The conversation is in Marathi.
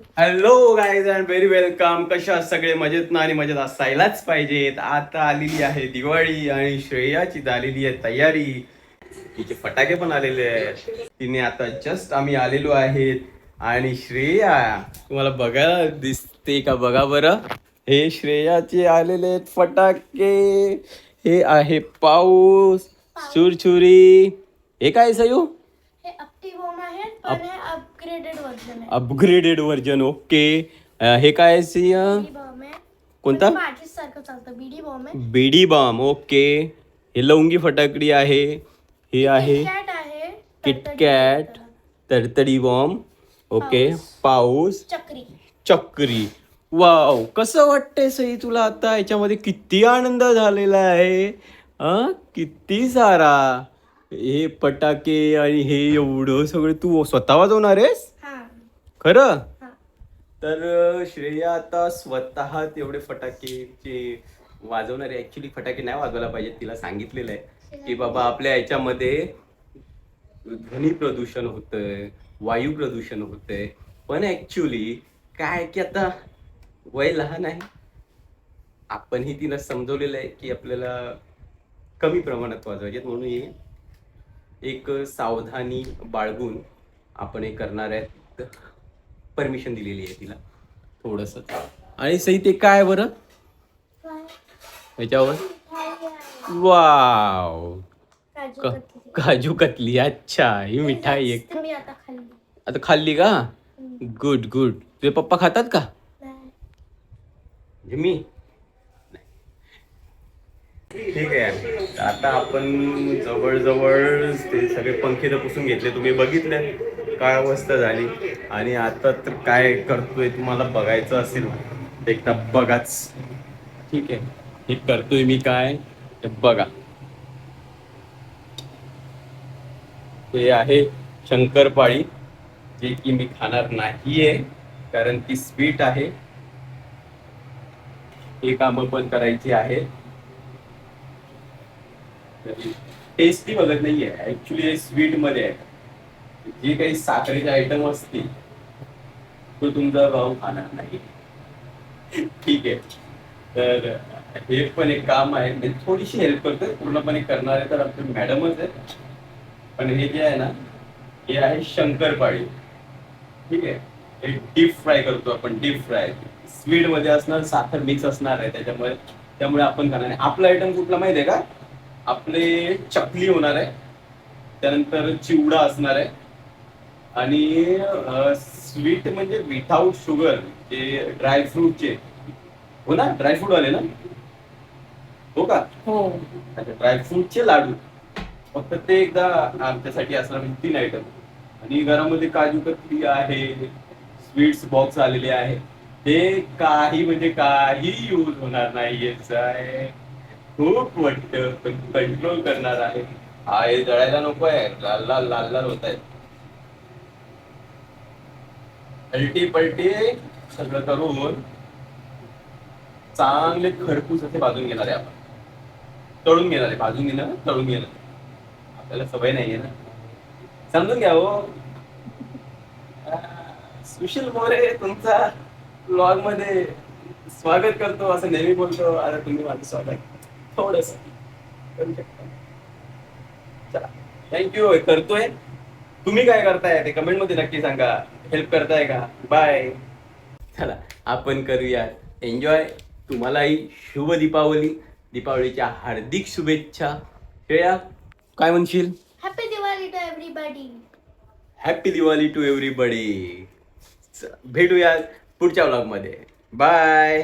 Hello guys and very welcome कशा सगळे? मजेत ना आणि मजेत असायलाच पाहिजेत. आता आलेली आहे दिवाळी आणि श्रेयाची झालेली आहे तयारी. तिचे फटाके पण आलेले आहेत. तिने आता जस्ट आम्ही आलेलो आहेत. आणि श्रेया तुम्हाला बघायला दिसते का बघा बरं? हे श्रेयाचे आलेले आहेत फटाके. हे आहे पाऊस. चुरचुरी. हे काय सयू? हे अपटी बॉम्ब आहे पण हे अपग्रेडेड वर्जन आहे. अपग्रेडेड व्हर्जन ओके हे काय बॉम्ब आहे. कोणता? मॅचिस सारखं चालतं. बीडी बॉम्ब आहे. बेडी बॉम्ब ओके हे लवंगी फटाकडी आहे. हे आहे कॅट आहे. किटकॅट तरतडी बॉम्ब ओके पाऊस. चक्री. चक्री. वाव कसं वाटतंय सई तुला आता? याच्यामध्ये किती आनंद झालेला आहे अं? किती सारा. हे फटाके आणि हे एवढं सगळं तू स्वतः वाजवणार आहेस? हा. खरं? हा. तर श्रेया आता स्वतः तेवढे फटाके जे वाजवणारे ऍक्च्युली फटाके नाही वाजवायला पाहिजे तिला सांगितलेलं आहे की बाबा आपल्या याच्यामध्ये ध्वनी प्रदूषण होतंय वायू प्रदूषण होतंय. पण ऍक्च्युली काय की आता वय लहान आहे. आपणही तिला समजवलेलं आहे की आपल्याला कमी प्रमाणात वाजवायचे. म्हणून हे एक सावधानी बाळगून आपण हे करणार आहेत. परमिशन दिलेली आहे तिला. थोडस. आणि सई ते काय बरं? याच्यावर? वाव. काजू क- कतली. काजू कतली. अच्छा ही मिठाई मी आता खाल्ली. का? गुड गुड तुझे पप्पा खातात का. म्हणजे मी? ठीक आहे. आता आपण जवळजवळ ते सगळे पंखे तर पुसून घेतले. तुम्ही बघितले. काय अवस्था झाली. आणि आता तर काय करतोय तुम्हाला बघायचं असेल. एकदा बघाच. ठीक आहे. हे करतोय मी काय? ते बघा. हे आहे शंकरपाळी जे की मी खाणार नाहीये कारण ती स्वीट आहे. हे कामं पण करायची आहे टेस्टी बघत नाहीये. ऍक्च्युली हे स्वीटमध्ये आहे. जे काही साखरेचे आयटम असतील तो तुमचा भाऊ खाणार नाही. ठीक आहे. तर हे पण एक काम आहे. मी थोडीशी हेल्प करतो पूर्णपणे करणार आहे तर आपले मॅडमच आहे पण हे जे आहे ना हे आहे शंकरपाळी. ठीक आहे. हे डीप फ्राय करतो आपण डीप फ्राय स्वीटमध्ये असणार साखर मिक्स असणार आहे त्याच्यामुळे. त्यामुळे आपण खाणार नाही. आपला आयटम कुठला माहिती आहे का? आपले चकली होणार आहे. त्यानंतर चिवडा असणार आहे. आणि स्वीट म्हणजे विथाऊट शुगर जे ड्रायफ्रूटचे हो ना? ड्रायफ्रूट आले ना? हो का? हो. अच्छा ड्रायफ्रूटचे लाडू. फक्त ते एकदा आमच्यासाठी असणार म्हणजे तीन आयटम आणि घरामध्ये काजू कतली आहे स्वीट्स बॉक्स आलेले आहे. ते काही म्हणजे काही यूज होणार नाही खूप वाटतं कंट्रोल करणार आहे. हा हे जळायला नको आहे लाल लाल लाल लाल होत आहेत. पलटी पलटी सगळं करून चांगले खरपूस असे भाजून घेणार आहे आपण. तळून घेणार आहे. भाजून घेणार तळून घेणार आपल्याला सवय नाहीये ना. समजून घ्या हो. सुशील मोरे तुमचा ब्लॉगमध्ये स्वागत करतो. असं नेहमी बोलतो. आता तुम्ही माझं स्वागत थोडस करू शकता. चला. थँक्यू करतोय. तुम्ही काय करताय? ते कमेंटमध्ये नक्की सांगा. हेल्प करताय का? बाय चला आपण करूया एन्जॉय तुम्हालाही शुभ दीपावली. दीपावलीच्या हार्दिक शुभेच्छा. श्रेया काय म्हणशील? Happy Diwali to everybody happy Diwali to everybody भेटूया पुढच्या व्लॉगमध्ये बाय